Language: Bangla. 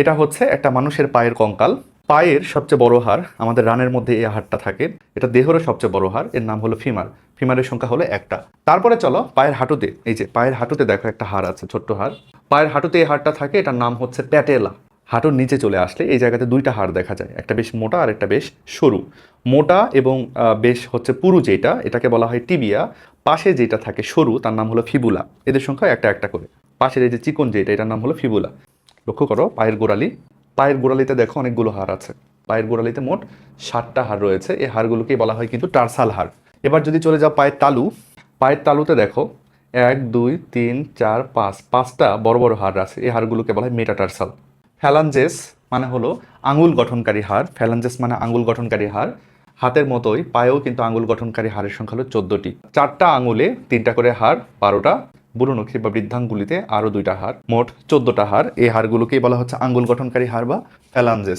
এটা হচ্ছে একটা মানুষের পায়ের কঙ্কাল। পায়ের সবচেয়ে বড় হাড় আমাদের রানের মধ্যে এই হাড়টা থাকে। এটা দেহেরও সবচেয়ে বড় হাড়, এর নাম হলো ফিমার। ফিমারের সংখ্যা হলো একটা। তারপরে চলো পায়ের হাঁটুতে, এই যে পায়ের হাঁটুতে দেখো একটা হাড় আছে, ছোট্ট হাড়। পায়ের হাঁটুতে এই হাড়টা থাকে, এটার নাম হচ্ছে প্যাটেলা। হাঁটুর নিচে চলে আসলে এই জায়গাতে দুইটা হাড় দেখা যায়, একটা বেশ মোটা আর একটা বেশ সরু। মোটা এবং বেশ হচ্ছে পুরু যেটা, এটাকে বলা হয় টিবিয়া। পাশে যেটা থাকে সরু, তার নাম হলো ফিবুলা। এদের সংখ্যা একটা একটা করে। পাশের এই যে চিকন যেটা, এটার নাম হলো ফিবুলা। লক্ষ্য করো, পায়ের গোড়ালি। পায়ের গোড়ালিতে দেখো অনেকগুলো হাড় আছে। পায়ের গোড়ালিতে মোট ষাটটা হাড় রয়েছে। এই হাড়গুলোকেই বলা হয় কিন্তু টার্সাল হাড়। এবার যদি চলে যাও পায়ের তালু, পায়ের তালুতে দেখো, এক, দুই, তিন, চার, পাঁচ, পাঁচটা বড় বড় হাড় আছে। এই হাড়গুলোকে বলা হয় মেটাটার্সাল। ফ্যালাঞ্জেস মানে হলো আঙুল গঠনকারী হাড়। ফ্যালাঞ্জেস মানে আঙুল গঠনকারী হাড়। হাতের মতোই পায়েও কিন্তু আঙুল গঠনকারী হাড়ের সংখ্যা হলো চোদ্দটি। চারটা আঙুলে তিনটা করে হাড়, বারোটা বুড়োনক্ষী বা বৃদ্ধাঙ্গুলিতে আরও দুইটা হাড় মোট চোদ্দটা হাড় এই হাড়গুলোকেই বলা হচ্ছে আঙ্গুল গঠনকারী হাড় বা ফ্যালাঞ্জেস